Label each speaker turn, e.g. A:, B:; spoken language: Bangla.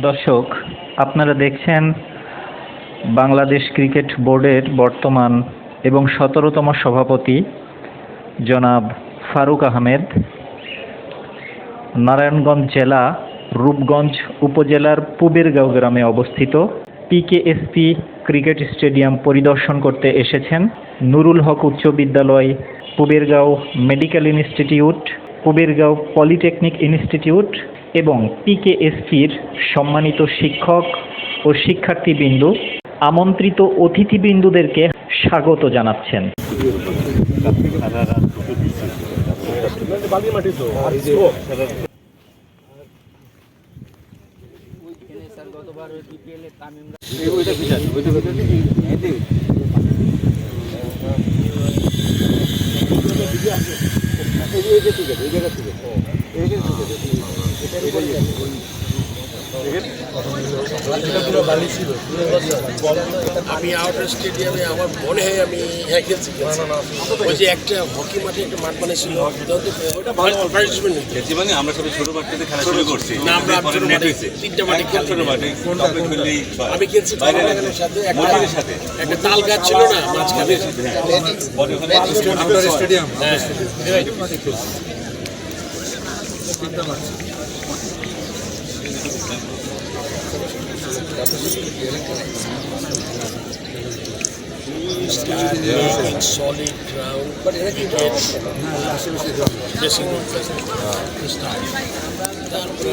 A: দর্শক, আপনারা দেখছেন বাংলাদেশ ক্রিকেট বোর্ডের বর্তমান এবং সতেরোতম সভাপতি জনাব ফারুক আহমেদ। নারায়ণগঞ্জ জেলা, রূপগঞ্জ উপজেলার পুবেরগাঁও গ্রামে অবস্থিত পিকেএসপি ক্রিকেট স্টেডিয়াম পরিদর্শন করতে এসেছেন নুরুল হক উচ্চ বিদ্যালয়, Pubergaon medical institute, Pubergaon polytechnic institute এবং পিকেএসপির সম্মানিত শিক্ষক ও শিক্ষার্থীবৃন্দ আমন্ত্রিত অতিথিবৃন্দুদেরকে স্বাগত জানাচ্ছেন।
B: আমি আউটার স্টেডিয়ামে আমার মনে হয় আমি হ্যাঁ খেলছি। ওই যে একটা হকি মাঠে একটা মাঠ বানিয়েছিল ওটা ভালো অ্যাডভার্টাইজমেন্ট
C: খেলছি মানে আমরা সবাই ছোট মাঠ খেলা শুরু করছি।
B: না, আমরা ছোট মাঠে, তিনটা মাঠে
C: ছোট মাঠে কাউকে খেললেই
B: আমি খেলছি
C: বাইরে
B: সাথে একটা
C: সাথে।
B: একটা তাল গাছ ছিল না মাঝখানে।
D: চিন্তা
B: পারছি solid ground, but এরকম আশেপাশে ড্রেসিং রুম তারপরে